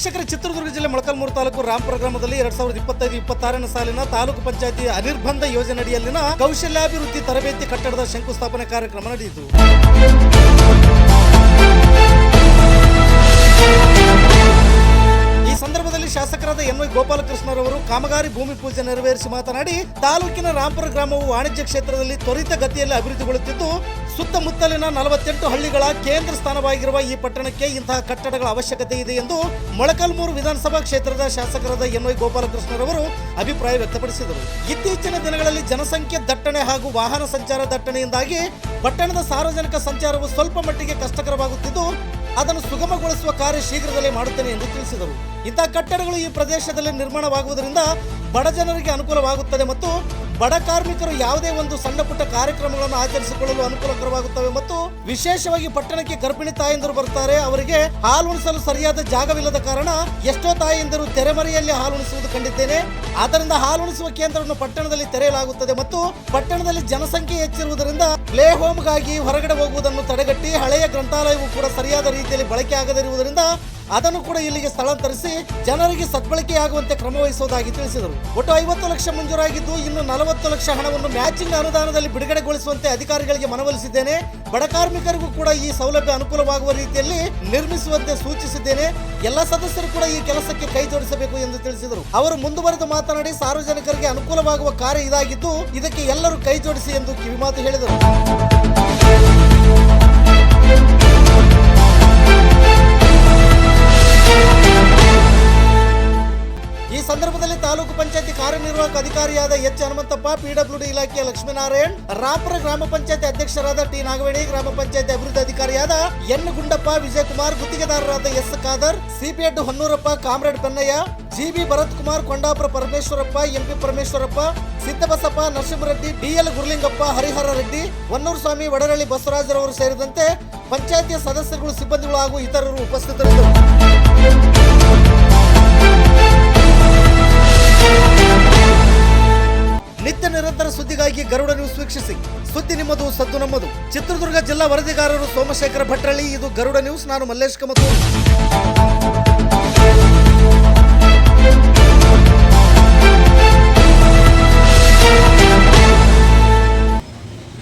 ವೀಕ್ಷಕರ, ಚಿತ್ರದುರ್ಗ ಜಿಲ್ಲೆ ಮೊಳಕಾಲ್ಮೂರು ತಾಲೂಕು ರಾಮಪುರ ಗ್ರಾಮದಲ್ಲಿ ಎರಡ್ ಸಾವಿರದ ಇಪ್ಪತ್ತೈದು, ಇಪ್ಪತ್ತಾರನೇ ಸಾಲಿನ ತಾಲೂಕು ಪಂಚಾಯತಿ ಅನಿರ್ಬಂಧ ಯೋಜನೆಯಡಿಯಲ್ಲಿನ ಕೌಶಲ್ಯಾಭಿವೃದ್ಧಿ ತರಬೇತಿ ಕಟ್ಟಡದ ಶಂಕುಸ್ಥಾಪನೆ ಕಾರ್ಯಕ್ರಮ ನಡೆಯಿತು. ಈ ಸಂದರ್ಭದಲ್ಲಿ ಶಾಸಕರಾದ ಎನ್ ವೈ ಗೋಪಾಲಕೃಷ್ಣರವರು ಕಾಮಗಾರಿ ಭೂಮಿ ಪೂಜೆ ನೆರವೇರಿಸಿ ಮಾತನಾಡಿ, ತಾಲೂಕಿನ ರಾಮಪುರ ಗ್ರಾಮವು ವಾಣಿಜ್ಯ ಕ್ಷೇತ್ರದಲ್ಲಿ ತ್ವರಿತ ಗತಿಯಲ್ಲಿ ಅಭಿವೃದ್ಧಿಗೊಳ್ಳುತ್ತಿದ್ದು ಸುತ್ತಮುತ್ತಲಿನ ನಲವತ್ತೆಂಟು ಹಳ್ಳಿಗಳ ಕೇಂದ್ರ ಸ್ಥಾನವಾಗಿರುವ ಈ ಪಟ್ಟಣಕ್ಕೆ ಇಂತಹ ಕಟ್ಟಡಗಳ ಅವಶ್ಯಕತೆ ಇದೆ ಎಂದು ಮೊಳಕಲ್ಮೂರು ವಿಧಾನಸಭಾ ಕ್ಷೇತ್ರದ ಶಾಸಕರಾದ ಎನ್ ವೈ ಗೋಪಾಲಕೃಷ್ಣರವರು ಅಭಿಪ್ರಾಯ ವ್ಯಕ್ತಪಡಿಸಿದರು. ಇತ್ತೀಚಿನ ದಿನಗಳಲ್ಲಿ ಜನಸಂಖ್ಯೆ ದಟ್ಟಣೆ ಹಾಗೂ ವಾಹನ ಸಂಚಾರ ದಟ್ಟಣೆಯಿಂದಾಗಿ ಪಟ್ಟಣದ ಸಾರ್ವಜನಿಕ ಸಂಚಾರವು ಸ್ವಲ್ಪ ಮಟ್ಟಿಗೆ ಕಷ್ಟಕರವಾಗುತ್ತಿದ್ದು, ಅದನ್ನು ಸುಗಮಗೊಳಿಸುವ ಕಾರ್ಯ ಶೀಘ್ರದಲ್ಲೇ ಮಾಡುತ್ತೇನೆ ಎಂದು ತಿಳಿಸಿದರು. ಇಂತಹ ಕಟ್ಟಡಗಳು ಈ ಪ್ರದೇಶದಲ್ಲಿ ನಿರ್ಮಾಣವಾಗುವುದರಿಂದ ಬಡ ಜನರಿಗೆ ಅನುಕೂಲವಾಗುತ್ತದೆ ಮತ್ತು ಬಡ ಕಾರ್ಮಿಕರು ಯಾವುದೇ ಒಂದು ಸಣ್ಣ ಪುಟ್ಟ ಕಾರ್ಯಕ್ರಮಗಳನ್ನು ಆಚರಿಸಿಕೊಳ್ಳಲು ಅನುಕೂಲಕರವಾಗುತ್ತವೆ ಮತ್ತು ವಿಶೇಷವಾಗಿ ಪಟ್ಟಣಕ್ಕೆ ಗರ್ಭಿಣಿ ತಾಯಂದಿರು ಬರ್ತಾರೆ, ಅವರಿಗೆ ಹಾಲುಣಿಸಲು ಸರಿಯಾದ ಜಾಗವಿಲ್ಲದ ಕಾರಣ ಎಷ್ಟೋ ತಾಯಂದಿರು ತೆರೆಮರೆಯಲ್ಲಿ ಹಾಲುಣಿಸುವುದು ಕಂಡಿದ್ದೇನೆ. ಆದ್ದರಿಂದ ಹಾಲುಣಿಸುವ ಕೇಂದ್ರವನ್ನು ಪಟ್ಟಣದಲ್ಲಿ ತೆರೆಯಲಾಗುತ್ತದೆ ಮತ್ತು ಪಟ್ಟಣದಲ್ಲಿ ಜನಸಂಖ್ಯೆ ಹೆಚ್ಚಿರುವುದರಿಂದ ಪ್ಲೇ ಹೋಮ್ಗಾಗಿ ಹೊರಗಡೆ ಹೋಗುವುದನ್ನು ತಡೆಗಟ್ಟಿ ಹಳೆಯ ಗ್ರಂಥಾಲಯವು ಕೂಡ ಸರಿಯಾದ ರೀತಿಯಲ್ಲಿ ಬಳಕೆ ಆಗದಿರುವುದರಿಂದ ಅದನ್ನು ಕೂಡ ಇಲ್ಲಿಗೆ ಸ್ಥಳಾಂತರಿಸಿ ಜನರಿಗೆ ಸದ್ಬಳಕೆಯಾಗುವಂತೆ ಕ್ರಮ ವಹಿಸುವುದಾಗಿ ತಿಳಿಸಿದರು. ಒಟ್ಟು ಐವತ್ತು ಲಕ್ಷ ಮಂಜೂರಾಗಿದ್ದು ಇನ್ನು ನಲವತ್ತು ಲಕ್ಷ ಹಣವನ್ನು ಮ್ಯಾಚಿಂಗ್ ಅನುದಾನದಲ್ಲಿ ಬಿಡುಗಡೆಗೊಳಿಸುವಂತೆ ಅಧಿಕಾರಿಗಳಿಗೆ ಮನವೊಲಿಸಿದ್ದೇನೆ. ಬಡ ಕಾರ್ಮಿಕರಿಗೂ ಕೂಡ ಈ ಸೌಲಭ್ಯ ಅನುಕೂಲವಾಗುವ ರೀತಿಯಲ್ಲಿ ನಿರ್ಮಿಸುವಂತೆ ಸೂಚಿಸಿದ್ದೇನೆ. ಎಲ್ಲ ಸದಸ್ಯರು ಕೂಡ ಈ ಕೆಲಸಕ್ಕೆ ಕೈ ಜೋಡಿಸಬೇಕು ಎಂದು ತಿಳಿಸಿದರು. ಅವರು ಮುಂದುವರೆದು ಮಾತನಾಡಿ ಸಾರ್ವಜನಿಕರಿಗೆ ಅನುಕೂಲವಾಗುವ ಕಾರ್ಯ ಇದಾಗಿದ್ದು ಇದಕ್ಕೆ ಎಲ್ಲರೂ ಕೈ ಜೋಡಿಸಿ ಎಂದು ಕಿವಿಮಾತು ಹೇಳಿದರು. ಈ ಸಂದರ್ಭದಲ್ಲಿ ತಾಲೂಕು ಪಂಚಾಯತಿ ಕಾರ್ಯನಿರ್ವಾಹಕ ಅಧಿಕಾರಿಯಾದ ಎಚ್ ಹನುಮಂತಪ್ಪ ಪಿಡಬ್ಲ್ಯೂಡಿ ಇಲಾಖೆಯ ಲಕ್ಷ್ಮೀನಾರಾಯಣ್, ರಾಮಪುರ ಗ್ರಾಮ ಪಂಚಾಯತಿ ಅಧ್ಯಕ್ಷರಾದ ಟಿ ನಾಗವೇಣಿ, ಗ್ರಾಮ ಪಂಚಾಯತಿ ಅಭಿವೃದ್ಧಿ ಅಧಿಕಾರಿಯಾದ ಎನ್ ಗುಂಡಪ್ಪ, ವಿಜಯಕುಮಾರ್, ಗುತ್ತಿಗೆದಾರರಾದ S Khader, CPEd Honnurappa, comrade Pennayya GB Bharath Kumar Kondapura Parameshwarappa, MP Parameshwarappa, Siddabasappa, Narasimhareddy DL Gurulingappa, Harihara Reddy, Honnur Swamy, Vadaralli ಬಸವರಾಜರವರು ಸೇರಿದಂತೆ ಪಂಚಾಯತಿಯ ಸದಸ್ಯರುಗಳು, ಸಿಬ್ಬಂದಿಗಳು ಹಾಗೂ ಇತರರು ಉಪಸ್ಥಿತರಿದ್ದರು. ಗರುಡ ವೀಕ್ಷಿಸಿ. ಸುದ್ದಿ ನಿಮ್ಮದು, ಸದ್ದು ನಮ್ಮದು. ಚಿತ್ರದುರ್ಗ ಜಿಲ್ಲಾ ವರದಿಗಾರರು ಸೋಮಶೇಖರ ಭಟ್ರಳ್ಳಿ, ಇದು ಗರುಡ ನ್ಯೂಸ್, ನಾನು ಮಲ್ಲೇಶ್ ಕಮತು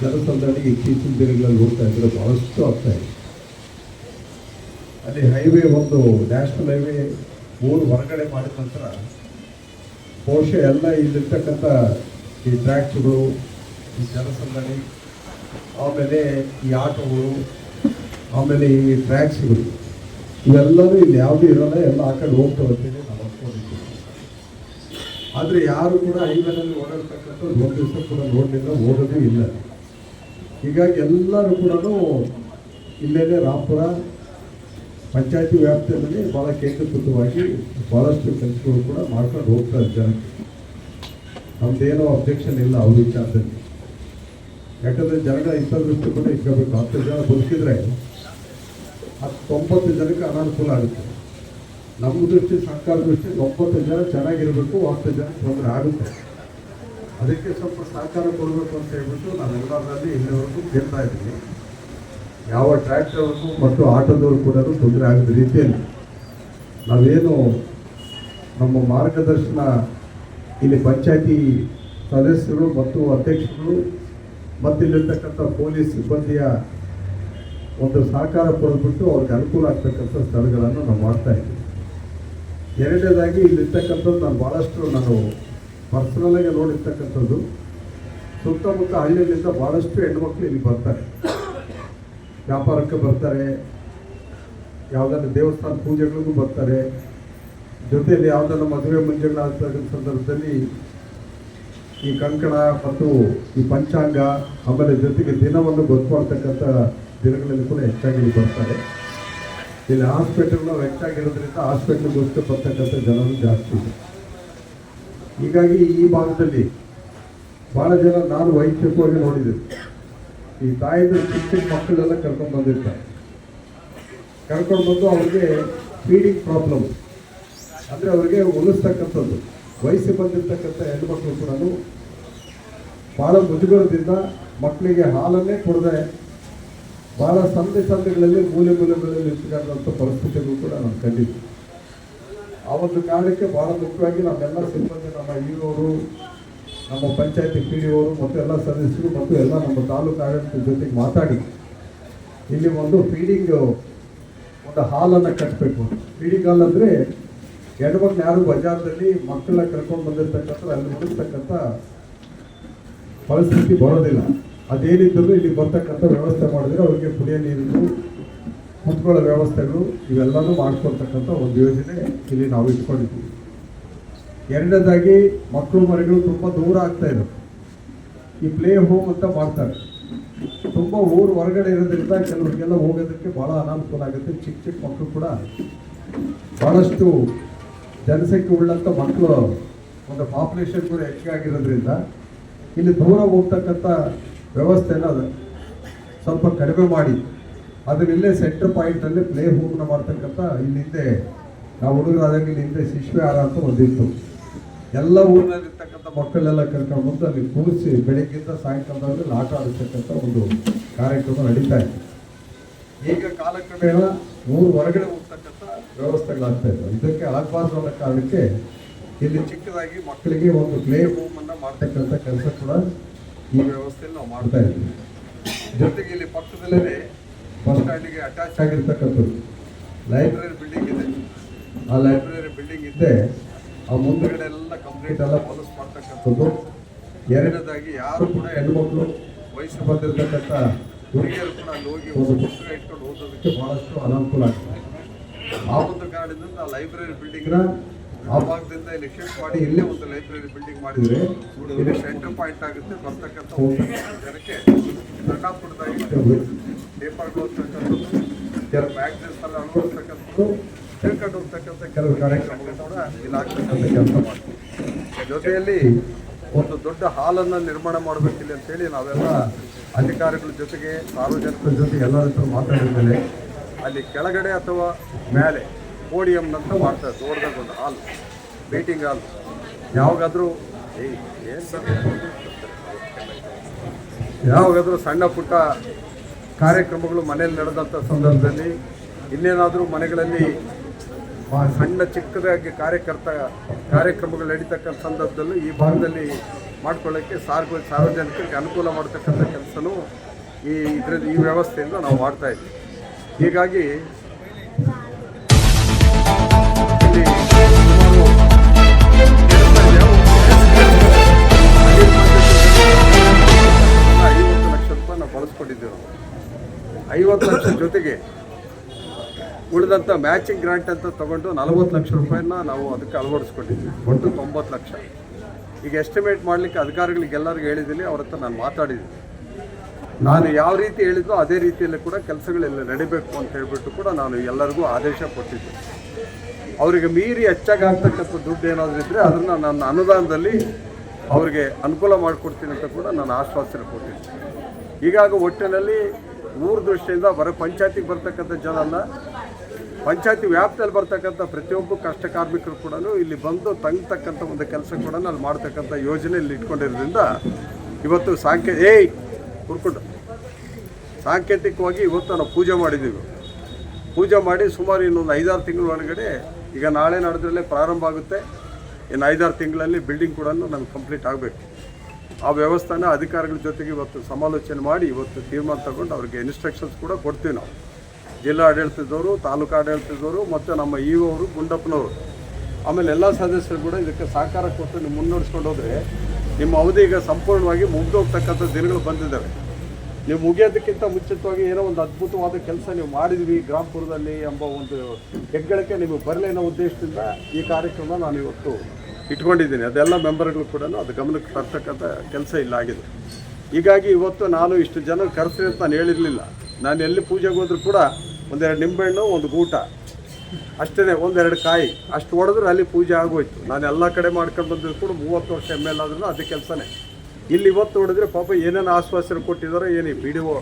ಜನಸಂದಣಿ ಇತ್ತೀಚಿನ ದಿನಗಳಲ್ಲಿ ನೋಡ್ತಾ ಇದ್ರೆ ಬಹಳಷ್ಟು ಆಗ್ತಾ ಇದೆ. ಅಲ್ಲಿ ಹೈವೇ ಒಂದು, ನ್ಯಾಷನಲ್ ಹೈವೇ ಮೂರು ಹೊರಗಡೆ ಮಾಡಿದ ನಂತರ ಬಹುಶಃ ಎಲ್ಲ ಇಲ್ಲಿರ್ತಕ್ಕಂಥ ಈ ಟ್ರ್ಯಾಕ್ಸ್ಗಳು ಈ ಜನಸಂದಣಿ, ಆಮೇಲೆ ಈ ಆಟೋಗಳು, ಆಮೇಲೆ ಈ ಟ್ರ್ಯಾಕ್ಸ್ಗಳು ಇವೆಲ್ಲರೂ ಇಲ್ಲಿ ಯಾವುದೂ ಇರೋಲ್ಲ, ಎಲ್ಲ ಆ ಕಡೆ ಹೋಗ್ತವೆ ಅಂತೇಳಿ ನಾವು ಅಂದ್ಕೊಂಡಿದ್ದೀವಿ. ಆದರೆ ಯಾರು ಕೂಡ ಐವೇನಲ್ಲಿ ಓಡಾಡ್ತಕ್ಕಂಥದ್ದು ಒಂದು ದಿವಸ ಕೂಡ ನೋಡಲಿಲ್ಲ ಓಡೋದು ಇಲ್ಲ. ಹೀಗಾಗಿ ಎಲ್ಲರೂ ಕೂಡ ಇಲ್ಲೇನೆ ರಾಮಪುರ ಪಂಚಾಯತಿ ವ್ಯಾಪ್ತಿಯಲ್ಲಿ ಭಾಳ ಕೇಂದ್ರೀಕೃತವಾಗಿ ಭಾಳಷ್ಟು ಕೆಲಸಗಳು ಕೂಡ ಮಾಡ್ಕೊಂಡು ಹೋಗ್ತಾರೆ ಜನಕ್ಕೆ ನಮ್ದೇನೋ ಅಬ್ಜೆಕ್ಷನ್ ಇಲ್ಲ ಅವ್ರ ವಿಚಾರದಲ್ಲಿ ಯಾಕಂದರೆ ಜನಗಳ ಕೂಡ ಇಟ್ಕೋಬೇಕು. ಹತ್ತು ಜನ ಬದುಕಿದ್ರೆ ಹತ್ತು ತೊಂಬತ್ತು ಜನಕ್ಕೆ ಅನಾನುಕೂಲ ಆಗುತ್ತೆ. ನಮ್ಮ ದೃಷ್ಟಿ ಸರ್ಕಾರ ದೃಷ್ಟಿ, ಒಂಬತ್ತು ಜನ ಚೆನ್ನಾಗಿರಬೇಕು, ಹತ್ತು ಜನ ತೊಂದರೆ ಆಗುತ್ತೆ. ಅದಕ್ಕೆ ಸ್ವಲ್ಪ ಸಹಕಾರ ಕೊಡಬೇಕು ಅಂತ ಹೇಳ್ಬಿಟ್ಟು ನಾವೆಲ್ಲರಲ್ಲಿ ಇಲ್ಲಿವರೆಗೂ ಕೇಳ್ತಾ ಇದ್ದೀವಿ ಯಾವ ಟ್ರ್ಯಾಕ್ಟರ್ಗೂ ಮತ್ತು ಆಟೋದವ್ರು ಕೂಡ ತೊಂದರೆ ಆಗದ ರೀತಿಯಲ್ಲಿ. ನಾವೇನು ನಮ್ಮ ಮಾರ್ಗದರ್ಶನ ಇಲ್ಲಿ ಪಂಚಾಯತಿ ಸದಸ್ಯರು ಮತ್ತು ಅಧ್ಯಕ್ಷರು ಮತ್ತು ಇಲ್ಲಿರ್ತಕ್ಕಂಥ ಪೊಲೀಸ್ ಸಿಬ್ಬಂದಿಯ ಒಂದು ಸಹಕಾರ ಪಡೆದ್ಬಿಟ್ಟು ಅವ್ರಿಗೆ ಅನುಕೂಲ ಆಗ್ತಕ್ಕಂಥ ಸ್ಥಳಗಳನ್ನು ನಾವು ಮಾಡ್ತಾ ಇದ್ದೀವಿ. ಎರಡನೇದಾಗಿ ಇಲ್ಲಿರ್ತಕ್ಕಂಥದ್ದು ನಾನು ಭಾಳಷ್ಟು ನಾನು ಪರ್ಸನಲಾಗಿ ನೋಡಿರ್ತಕ್ಕಂಥದ್ದು. ಸುತ್ತಮುತ್ತ ಹಳ್ಳಿಯಲ್ಲಿಂದ ಭಾಳಷ್ಟು ಹೆಣ್ಮಕ್ಳು ಇಲ್ಲಿ ಬರ್ತಾರೆ. ವ್ಯಾಪಾರಕ್ಕೆ ಬರ್ತಾರೆ. ಯಾವುದಾದ್ರು ದೇವಸ್ಥಾನ ಪೂಜೆಗಳಿಗೂ ಬರ್ತಾರೆ. ಜೊತೆಯಲ್ಲಿ ಯಾವುದಾದ್ರು ಮದುವೆ ಮುಂಜಾಗ್ತಕ್ಕಂಥ ಸಂದರ್ಭದಲ್ಲಿ ಈ ಕಂಕಣ ಮತ್ತು ಈ ಪಂಚಾಂಗ ಆಮೇಲೆ ಜೊತೆಗೆ ದಿನವನ್ನು ಗೊತ್ತುಮಾಡ್ತಕ್ಕಂಥ ದಿನಗಳಲ್ಲಿ ಕೂಡ ಹೆಚ್ಚಾಗಿ ಬರ್ತಾರೆ. ಇಲ್ಲಿ ಹಾಸ್ಪಿಟಲ್ನ ಹೆಚ್ಚಾಗಿರೋದ್ರಿಂದ ಹಾಸ್ಪಿಟಲ್ಗೋಸ್ಕರ ಬರ್ತಕ್ಕಂಥ ಜನರು ಜಾಸ್ತಿ ಇದೆ. ಹೀಗಾಗಿ ಈ ಭಾಗದಲ್ಲಿ ಭಾಳ ಜನ ನಾನು ವೈಯಕ್ತಿಕವಾಗಿ ನೋಡಿದ್ದೀನಿ. ಈ ತಾಯಿದು ಚಿಕ್ಕ ಚಿಕ್ಕ ಮಕ್ಕಳೆಲ್ಲ ಕರ್ಕೊಂಡು ಬಂದಿರ್ತಾರೆ. ಕರ್ಕೊಂಡು ಬಂದು ಅವ್ರಿಗೆ ಫೀಡಿಂಗ್ ಪ್ರಾಬ್ಲಮ್ ಅಂದರೆ ಅವ್ರಿಗೆ ಉಳಿಸ್ತಕ್ಕಂಥದ್ದು ವಯಸ್ಸು ಬಂದಿರತಕ್ಕಂಥ ಹೆಣ್ಮಕ್ಳು ಕೂಡ ಭಾಳ ಮುಜುಗರದಿಂದ ಮಕ್ಕಳಿಗೆ ಹಾಲನ್ನೇ ಕೊಡದೆ ಭಾಳ ಸಂದೆ ಸಂದೆಗಳಲ್ಲಿ ಮೂಲೆ ಮೂಲೆಗಳಲ್ಲಿ ಇರ್ತಕ್ಕಂಥ ಪರಿಸ್ಥಿತಿಗಳು ಕೂಡ ನಾನು ಕಂಡಿದ್ದೆ ಆ ಒಂದು ಕಾರಣಕ್ಕೆ ಬಹಳ ಮುಖ್ಯವಾಗಿ ನಮ್ಮೆಲ್ಲ ಸಿಬ್ಬಂದಿ, ನಮ್ಮ ಇವರು ನಮ್ಮ ಪಂಚಾಯತಿ ಪಿ ಡಿ ಅವರು ಮತ್ತು ಎಲ್ಲ ಸದಸ್ಯರು, ಮತ್ತು ಎಲ್ಲ ನಮ್ಮ ತಾಲೂಕು ಆಡಳಿತದ ಜೊತೆಗೆ ಮಾತಾಡಿ. ಇಲ್ಲಿ ಒಂದು ಫೀಡಿಂಗ್, ಒಂದು ಹಾಲನ್ನು ಕಟ್ಟಬೇಕು ಫೀಡಿಂಗ್ ಹಾಲ್ ಅಂದರೆ ಹೆಣ್ಮಕ್ಳು ಯಾರು ಬಜಾರ್ದಲ್ಲಿ ಮಕ್ಕಳನ್ನ ಕರ್ಕೊಂಡು ಬಂದಿರ್ತಕ್ಕಂಥ, ಅಲ್ಲಿ ಹುಡುಕ್ತಕ್ಕಂಥ ಪರಿಸ್ಥಿತಿ ಬರೋದಿಲ್ಲ. ಅದೇನಿದ್ದರೂ ಇಲ್ಲಿ ಬರ್ತಕ್ಕಂಥ ವ್ಯವಸ್ಥೆ ಮಾಡಿದ್ರೆ ಅವರಿಗೆ ಕುಡಿಯೋ ನೀರು ಕುತ್ಕೊಳ್ಳೋ ವ್ಯವಸ್ಥೆಗಳು ಇವೆಲ್ಲನೂ ಮಾಡ್ಕೊಳ್ತಕ್ಕಂಥ ಒಂದು ಯೋಜನೆ ಇಲ್ಲಿ ನಾವು ಇಟ್ಕೊಂಡಿದ್ದೀವಿ. ಎರಡನೇದಾಗಿ ಮಕ್ಕಳು, ಮರಿಗಳು ತುಂಬ ದೂರ ಆಗ್ತಾ ಇದ್ದಾರೆ ಈ ಪ್ಲೇ ಹೋಮ್ ಅಂತ ಮಾಡ್ತಾರೆ. ತುಂಬ ಊರು ಹೊರಗಡೆ ಇರೋದ್ರಿಂದ ಕೆಲವರಿಗೆಲ್ಲ ಹೋಗೋದಕ್ಕೆ ಭಾಳ ಅನಾನುಕೂಲ ಆಗುತ್ತೆ. ಚಿಕ್ಕ ಚಿಕ್ಕ ಮಕ್ಕಳು ಕೂಡ ಭಾಳಷ್ಟು ಜನಸಂಖ್ಯೆ ಉಳ್ಳಂಥ ಮಕ್ಕಳು ಒಂದು ಪಾಪ್ಯುಲೇಷನ್ ಕೂಡ ಹೆಚ್ಚಾಗಿರೋದ್ರಿಂದ ಇಲ್ಲಿ ದೂರ ಹೋಗ್ತಕ್ಕಂಥ ವ್ಯವಸ್ಥೆನ ಅದು. ಸ್ವಲ್ಪ ಕಡಿಮೆ ಮಾಡಿ. ಅದನ್ನಿಲ್ಲೇ ಸೆಂಟ್ರ್ ಪಾಯಿಂಟಲ್ಲಿ ಪ್ಲೇ ಹೋಮ್ನ ಮಾಡ್ತಕ್ಕಂಥ ಇಲ್ಲಿ ಹಿಂದೆ, ನಾವು ಹುಡುಗರಾದಾಗ ಇಲ್ಲಿ ಹಿಂದೆ ಆರ ಅಂತ ಒಂದಿತ್ತು. ಎಲ್ಲ ಊರಿನಲ್ಲಿರ್ತಕ್ಕಂಥ ಮಕ್ಕಳೆಲ್ಲ ಕರ್ಕೊಂಡು ಬಂದು ಅಲ್ಲಿ ಕೂರಿಸಿ ಬೆಳಗ್ಗಿಂದ ಸಾಯಂಕಾಲದಲ್ಲಿ ಆಟ ಆಡಿಸ್ತಕ್ಕಂಥ ಒಂದು ಕಾರ್ಯಕ್ರಮ ನಡೀತಾ ಇತ್ತು. ಈಗ ಕಾಲಕ್ರಮೇಣ ಊರು ಹೊರಗಡೆ ಹೋಗ್ತಕ್ಕಂಥ ವ್ಯವಸ್ಥೆಗಳಾಗ್ತಾ ಇದ್ದವು. ಇದಕ್ಕೆ ಆಗಬಾರ್ದು ಅನ್ನೋ ಕಾರಣಕ್ಕೆ ಇಲ್ಲಿ ಚಿಕ್ಕದಾಗಿ ಮಕ್ಕಳಿಗೆ ಒಂದು ಪ್ಲೇ ಹೋಮ್ ಅನ್ನ ಮಾಡ್ತಕ್ಕಂಥ ಕೆಲಸ ಕೂಡ ಈ ವ್ಯವಸ್ಥೆಯಲ್ಲಿ ನಾವು ಮಾಡ್ತಾ ಇದ್ದೀವಿ. ಜೊತೆಗೆ ಇಲ್ಲಿ ಪಕ್ಕದಲ್ಲೇ ಬಸ್ ಸ್ಟ್ಯಾಂಡಿಗೆ ಅಟ್ಯಾಚ್ ಆಗಿರ್ತಕ್ಕಂಥದ್ದು. ಲೈಬ್ರರಿ ಬಿಲ್ಡಿಂಗ್ ಇದೆ. ಆ ಲೈಬ್ರರಿ ಬಿಲ್ಡಿಂಗ್ ಇದ್ದೆ ಆ ಮುಂದುಗಡೆ ಎಲ್ಲ ಕಂಪ್ಲೀಟ್ ಎಲ್ಲ ಹೊಲಸು ಮಾಡ್ತಕ್ಕಂಥದ್ದು. ಎರಡನೇದಾಗಿ ಯಾರು ಕೂಡ ಹೆಣ್ಮಕ್ಳು ವಯಸ್ಸು ಬಂದಿರತಕ್ಕಂಥ ಹುಡುಗಿಯರು ಕೂಡ ಅಲ್ಲಿ ಹೋಗಿ ಒಂದು ಪುಸ್ತಕ ಇಟ್ಕೊಂಡು ಓದೋದಕ್ಕೆ ಬಹಳಷ್ಟು ಅನಾನುಕೂಲ ಆಗ್ತದೆ ಆ ಒಂದು ಕಾರಣದಿಂದ ಲೈಬ್ರರಿ ಬಿಲ್ಡಿಂಗ್ನ ಆ ಭಾಗದಿಂದ ಇಲ್ಲಿ ಶಿಫ್ಟ್ ಮಾಡಿ ಇಲ್ಲೇ ಒಂದು ಲೈಬ್ರರಿ ಬಿಲ್ಡಿಂಗ್ ಮಾಡಿದರೆ ಇಲ್ಲಿ ಸೆಂಟರ್ ಪಾಯಿಂಟ್ ಆಗುತ್ತೆ. ಬರ್ತಕ್ಕಂಥ ಜನಕ್ಕೆ ಸಣ್ಣಪುಟ್ಟದಾಗಿ ಪೇಪರ್ ಓದ್ತಕ್ಕಂಥದ್ದು ಕೆಲವು ಮ್ಯಾಗ್ಝಿನ್ಸ್ ಅಲ್ಲಿ ಅಳವಡಿಸ್ತಕ್ಕಂಥದ್ದು ತಿಳ್ಕೊಂಡು ಹೋಗ್ತಕ್ಕಂಥ ಕೆಲವು ಕಾರ್ಯಕ್ರಮಗಳು ಕೂಡ ಇಲ್ಲಿ ಆಗ್ತಕ್ಕಂಥ ಕೆಲಸ ಮಾಡ್ತೀವಿ. ಜೊತೆಯಲ್ಲಿ ಒಂದು ದೊಡ್ಡ ಹಾಲನ್ನು ನಿರ್ಮಾಣ ಮಾಡಬೇಕಿಲ್ಲ ಅಂತೇಳಿ ನಾವೆಲ್ಲ ಅಧಿಕಾರಿಗಳ ಜೊತೆಗೆ, ಸಾರ್ವಜನಿಕರ ಜೊತೆ ಎಲ್ಲರ ಹತ್ರ ಮಾತಾಡಿದ ಮೇಲೆ ಅಲ್ಲಿ ಕೆಳಗಡೆ ಅಥವಾ ಮೇಲೆ ಪೋಡಿಯಂನಂತ ಮಾಡ್ತಾ ದೊಡ್ಡದಾಗ ಒಂದು ಹಾಲ್ ಮೀಟಿಂಗ್ ಹಾಲ್ ಯಾವಾಗಾದರೂ, ಏಯ್, ಏನ್? ಯಾವಾಗಾದರೂ ಸಣ್ಣ ಪುಟ್ಟ ಕಾರ್ಯಕ್ರಮಗಳು ಮನೆಯಲ್ಲಿ ನಡೆದಂಥ ಸಂದರ್ಭದಲ್ಲಿ, ಇನ್ನೇನಾದರೂ ಮನೆಗಳಲ್ಲಿ ಆ ಸಣ್ಣ ಚಿಕ್ಕದಾಗಿ ಕಾರ್ಯಕರ್ತ ಕಾರ್ಯಕ್ರಮಗಳು ನಡೀತಕ್ಕಂಥ ಸಂದರ್ಭದಲ್ಲೂ ಈ ಭಾಗದಲ್ಲಿ ಮಾಡ್ಕೊಳ್ಳೋಕ್ಕೆ ಸಾರ್ವ ಸಾರ್ವಜನಿಕರಿಗೆ ಅನುಕೂಲ ಮಾಡ್ತಕ್ಕಂಥ ಕೆಲಸನೂ ಈ ಇದರಲ್ಲಿ, ಈ ವ್ಯವಸ್ಥೆಯಿಂದ ನಾವು ಮಾಡ್ತಾ ಇದ್ದೀವಿ. ಹೀಗಾಗಿ ಐವತ್ತು ಲಕ್ಷ ರೂಪಾಯಿ ನಾವು ಬಳಸ್ಕೊಂಡಿದ್ದೇವೆ. ಐವತ್ತು ಲಕ್ಷ ಜೊತೆಗೆ ಉಳಿದಂಥ ಮ್ಯಾಚಿಂಗ್ ಗ್ರಾಂಟ್ ಅಂತ ತೊಗೊಂಡು ನಲವತ್ತು ಲಕ್ಷ ರೂಪಾಯಿನ ನಾವು ಅದಕ್ಕೆ ಅಳವಡಿಸ್ಕೊಂಡಿದ್ವಿ. ಒಟ್ಟು ತೊಂಬತ್ತು ಲಕ್ಷ. ಈಗ ಎಸ್ಟಿಮೇಟ್ ಮಾಡಲಿಕ್ಕೆ ಅಧಿಕಾರಿಗಳಿಗೆ ಎಲ್ಲರಿಗೂ ಹೇಳಿದ್ದೀನಿ, ಅವ್ರ ಹತ್ರ ನಾನು ಮಾತಾಡಿದ್ದೀನಿ. ನಾನು ಯಾವ ರೀತಿ ಹೇಳಿದ್ರು ಅದೇ ರೀತಿಯಲ್ಲಿ ಕೂಡ ಕೆಲಸಗಳೆಲ್ಲ ನಡಿಬೇಕು ಅಂತ ಹೇಳಿಬಿಟ್ಟು ಕೂಡ ನಾನು ಎಲ್ಲರಿಗೂ ಆದೇಶ ಕೊಟ್ಟಿದ್ದೆ. ಅವರಿಗೆ ಮೀರಿ ಹೆಚ್ಚಾಗಿ ಆಗ್ತಕ್ಕಂಥ ದುಡ್ಡು ಏನಾದರೂ ಇದ್ದರೆ ಅದನ್ನು ನನ್ನ ಅನುದಾನದಲ್ಲಿ ಅವರಿಗೆ ಅನುಕೂಲ ಮಾಡಿಕೊಡ್ತೀನಿ ಅಂತ ಕೂಡ ನಾನು ಆಶ್ವಾಸನೆ ಕೊಟ್ಟಿದ್ದೆ. ಈಗಾಗ ಒಟ್ಟಿನಲ್ಲಿ ಊರ ದೃಷ್ಟಿಯಿಂದ ಬರೋ ಪಂಚಾಯತಿಗೆ ಬರ್ತಕ್ಕಂಥ ಜನ ಅಲ್ಲ ಪಂಚಾಯತಿ ವ್ಯಾಪ್ತಿಯಲ್ಲಿ ಬರ್ತಕ್ಕಂಥ ಪ್ರತಿಯೊಬ್ಬ ಕಷ್ಟ ಕಾರ್ಮಿಕರು ಕೂಡ ಇಲ್ಲಿ ಬಂದು ತಂಗ್ತಕ್ಕಂಥ ಒಂದು ಕೆಲಸ ಕೂಡ ಅಲ್ಲಿ ಮಾಡ್ತಕ್ಕಂಥ ಯೋಜನೆ ಇಲ್ಲಿ ಇಟ್ಕೊಂಡಿರೋದ್ರಿಂದ ಇವತ್ತು ಸಾಂಕೇ ಏಯ್ ಹುರ್ಕೊಂಡು ಸಾಂಕೇತಿಕವಾಗಿ ಇವತ್ತು ನಾವು ಪೂಜೆ ಮಾಡಿದ್ದೀವಿ. ಪೂಜೆ ಮಾಡಿ ಸುಮಾರು ಇನ್ನೊಂದು ಐದಾರು ತಿಂಗಳ ಒಳಗಡೆ ಈಗ ನಾಳೆ ನಡೆದ್ರಲ್ಲೇ ಪ್ರಾರಂಭ ಆಗುತ್ತೆ. ಇನ್ನು ಐದಾರು ತಿಂಗಳಲ್ಲಿ ಬಿಲ್ಡಿಂಗ್ ಕೂಡ ನಮ್ಗೆ ಕಂಪ್ಲೀಟ್ ಆಗಬೇಕು. ಆ ವ್ಯವಸ್ಥೆನ ಅಧಿಕಾರಿಗಳ ಜೊತೆಗೆ ಇವತ್ತು ಸಮಾಲೋಚನೆ ಮಾಡಿ ಇವತ್ತು ತೀರ್ಮಾನ ತಗೊಂಡು ಅವ್ರಿಗೆ ಇನ್ಸ್ಟ್ರಕ್ಷನ್ಸ್ ಕೂಡ ಕೊಡ್ತೀವಿ ನಾವು. ಜಿಲ್ಲಾ ಆಡಳಿತದವರು, ತಾಲೂಕು ಆಡಳಿತದವರು ಮತ್ತು ನಮ್ಮ ಇ ಅವರು, ಗುಂಡಪ್ಪನವರು. ಆಮೇಲೆ ಎಲ್ಲ ಸದಸ್ಯರು ಕೂಡ ಇದಕ್ಕೆ ಸಹಕಾರ ಕೊಟ್ಟು ನೀವು ಮುನ್ನಡೆಸ್ಕೊಂಡು ಹೋದರೆ ನಿಮ್ಮ ಅವಧಿ ಈಗ ಸಂಪೂರ್ಣವಾಗಿ ಮುಗ್ದೋಗ್ತಕ್ಕಂಥ ದಿನಗಳು ಬಂದಿದ್ದಾವೆ. ನೀವು ಮುಗಿಯೋದಕ್ಕಿಂತ ಮುಂಚಿತವಾಗಿ ಏನೋ ಒಂದು ಅದ್ಭುತವಾದ ಕೆಲಸ ನೀವು ಮಾಡಿದ್ವಿ ಗ್ರಾಮಪುರದಲ್ಲಿ ಎಂಬ ಒಂದು ಹೆಗ್ಗಳಿಕೆ ನಿಮಗೆ ಬರಲಿ ಉದ್ದೇಶದಿಂದ ಈ ಕಾರ್ಯಕ್ರಮ ನಾನು ಇವತ್ತು ಇಟ್ಕೊಂಡಿದ್ದೀನಿ. ಅದೆಲ್ಲ ಮೆಂಬರ್ಗಳು ಕೂಡ ಅದು ಗಮನಕ್ಕೆ ತರ್ತಕ್ಕಂಥ ಕೆಲಸ ಇಲ್ಲ ಆಗಿದೆ. ಹೀಗಾಗಿ ಇವತ್ತು ನಾನು ಇಷ್ಟು ಜನ ಕರೆಸ್ರಿ ಅಂತ ನಾನು ಹೇಳಿರಲಿಲ್ಲ. ನಾನು ಎಲ್ಲಿ ಪೂಜೆಗೆ ಹೋದರೂ ಕೂಡ ಒಂದೆರಡು ನಿಂಬೆಹಣ್ಣು, ಒಂದು ಗೂಟ ಅಷ್ಟೇ ಒಂದೆರಡು ಕಾಯಿ. ಅಷ್ಟು ಹೊಡೆದ್ರೆ ಅಲ್ಲಿ ಪೂಜೆ ಆಗೋಯ್ತು. ನಾನು ಎಲ್ಲ ಕಡೆ ಮಾಡ್ಕೊಂಡು ಬಂದಿದ್ದು ಕೂಡ ಮೂವತ್ತು ವರ್ಷ ಎಂ ಎಲ್ ಆದ್ರೂ ಅದೇ ಕೆಲಸನೇ. ಇಲ್ಲಿ ಇವತ್ತು ನೋಡಿದ್ರೆ ಪಾಪ ಏನೇನು ಆಶ್ವಾಸನೆ ಕೊಟ್ಟಿದ್ದಾರೆ ಏನು ಬಿ ಡಿ ಒ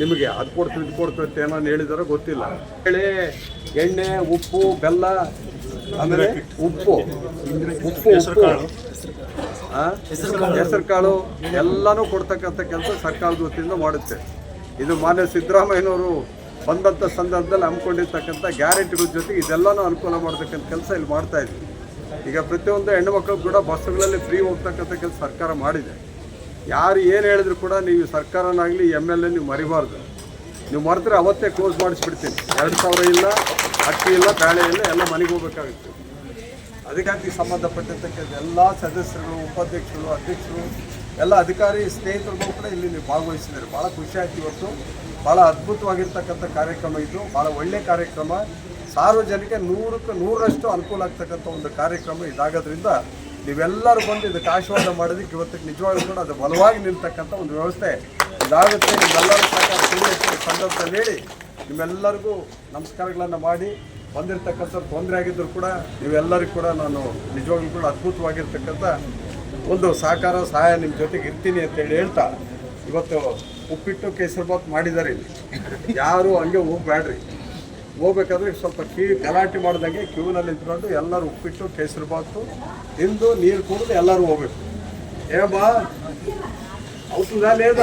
ನಿಮಗೆ, ಅದು ಕೊಡ್ತೀವಿ, ಇದು ಕೊಡ್ತೀವಿ ಏನೋ ಹೇಳಿದಾರೋ ಗೊತ್ತಿಲ್ಲ. ಹೇಳಿ ಎಣ್ಣೆ, ಉಪ್ಪು, ಬೆಲ್ಲ ಅಂದರೆ ಉಪ್ಪು. ಉಪ್ಪು ಉಪ್ಪು. ಹೆಸರು ಕಾಳು ಎಲ್ಲನೂ ಕೊಡ್ತಕ್ಕಂಥ ಕೆಲಸ ಸರ್ಕಾರದ ವತಿಯಿಂದ ಮಾಡುತ್ತೆ. ಇದು ಮಾನ್ಯ ಸಿದ್ದರಾಮಯ್ಯನವರು ಬಂದಂಥ ಸಂದರ್ಭದಲ್ಲಿ ಹಮ್ಮಿಕೊಂಡಿರ್ತಕ್ಕಂಥ ಗ್ಯಾರಂಟಿಗಳ ಜೊತೆಗೆ ಇದೆಲ್ಲನೂ ಅನುಕೂಲ ಮಾಡತಕ್ಕಂಥ ಕೆಲಸ ಇಲ್ಲಿ ಮಾಡ್ತಾ ಇದ್ವಿ. ಈಗ ಪ್ರತಿಯೊಂದು ಹೆಣ್ಣುಮಕ್ಕಳು ಕೂಡ ಬಸ್ಸುಗಳಲ್ಲಿ ಫ್ರೀ ಹೋಗ್ತಕ್ಕಂಥ ಕೆಲಸ ಸರ್ಕಾರ ಮಾಡಿದೆ. ಯಾರು ಏನು ಹೇಳಿದ್ರು ಕೂಡ ನೀವು ಸರ್ಕಾರನಾಗಲಿ ಎಂ ಎಲ್ ಎ ನೀವು ಮರಿಬಾರ್ದು. ನೀವು ಮರೆದ್ರೆ ಅವತ್ತೇ ಕ್ಲೋಸ್ ಮಾಡಿಸ್ಬಿಡ್ತೀನಿ. ಎರಡು ಸಾವಿರ ಇಲ್ಲ, ಅಕ್ಕಿ ಇಲ್ಲ ಬೇಳೆ ಇಲ್ಲ, ಎಲ್ಲ ಮನೆಗೆ ಹೋಗ್ಬೇಕಾಗುತ್ತೆ. ಅದಕ್ಕಾಗಿ ಸಂಬಂಧಪಟ್ಟಿರ್ತಕ್ಕಂಥ ಎಲ್ಲ ಸದಸ್ಯರು ಉಪಾಧ್ಯಕ್ಷರು, ಅಧ್ಯಕ್ಷರು, ಎಲ್ಲ ಅಧಿಕಾರಿ ಸ್ನೇಹಿತರಿಗೂ ಕೂಡ ಇಲ್ಲಿ ನೀವು ಭಾಗವಹಿಸಿದ್ದಾರೆ. ಭಾಳ ಖುಷಿ ಆಯ್ತು ಇವತ್ತು. ಭಾಳ ಅದ್ಭುತವಾಗಿರ್ತಕ್ಕಂಥ ಕಾರ್ಯಕ್ರಮ ಇದು. ಭಾಳ ಒಳ್ಳೆಯ ಕಾರ್ಯಕ್ರಮ. ಸಾರ್ವಜನಿಕ ನೂರಕ್ಕೆ ನೂರರಷ್ಟು ಅನುಕೂಲ ಆಗ್ತಕ್ಕಂಥ ಒಂದು ಕಾರ್ಯಕ್ರಮ ಇದಾಗೋದ್ರಿಂದ ನೀವೆಲ್ಲರೂ ಬಂದು ಇದಕ್ಕೆ ಆಶೀರ್ವಾದ ಮಾಡೋದಕ್ಕೆ ಇವತ್ತಿಗೆ ನಿಜವಾಗ್ಲೂ ಕೂಡ ಅದು ಬಲವಾಗಿ ನಿಲ್ತಕ್ಕಂಥ ಒಂದು ವ್ಯವಸ್ಥೆ ಇದಾಗುತ್ತೆ. ನಿಮ್ಮೆಲ್ಲರೂ ಸಂದರ್ಭದಲ್ಲಿ ಹೇಳಿ. ನಿಮ್ಮೆಲ್ಲರಿಗೂ ನಮಸ್ಕಾರಗಳನ್ನು ಮಾಡಿ ಬಂದಿರತಕ್ಕಂಥ ತೊಂದರೆ ಆಗಿದ್ದರೂ ಕೂಡ ನೀವೆಲ್ಲರಿಗೂ ಕೂಡ ನಾನು ನಿಜವಾಗ್ಲೂ ಕೂಡ ಅದ್ಭುತವಾಗಿರ್ತಕ್ಕಂಥ ಒಂದು ಸಹಕಾರ, ಸಹಾಯ ನಿಮ್ಮ ಜೊತೆಗೆ ಇರ್ತೀನಿ ಅಂತೇಳಿ ಹೇಳ್ತಾ ಇವತ್ತು ಉಪ್ಪಿಟ್ಟು, ಕೇಸರ್ಬಾತ್ ಮಾಡಿದ್ದಾರೆ ಇಲ್ಲಿ. ಯಾರು ಹಂಗೆ ಹೋಗ್ಬೇಡ್ರಿ ಹೋಗ್ಬೇಕಾದ್ರೆ ಸ್ವಲ್ಪ ಕೀ ಗಲಾಟೆ ಮಾಡ್ದಂಗೆ ಕ್ಯೂನಲ್ಲಿ ನಿಂತ್ಕೊಂಡು ಎಲ್ಲರೂ ಉಪ್ಪಿಟ್ಟು, ಕೇಸರ್ಬಾತು, ತಿಂದು ನೀರು ಕುಡಿದು ಎಲ್ಲರೂ ಹೋಗ್ಬೇಕು. ಏ ಬಾ ಔಷಧ ಲೇದ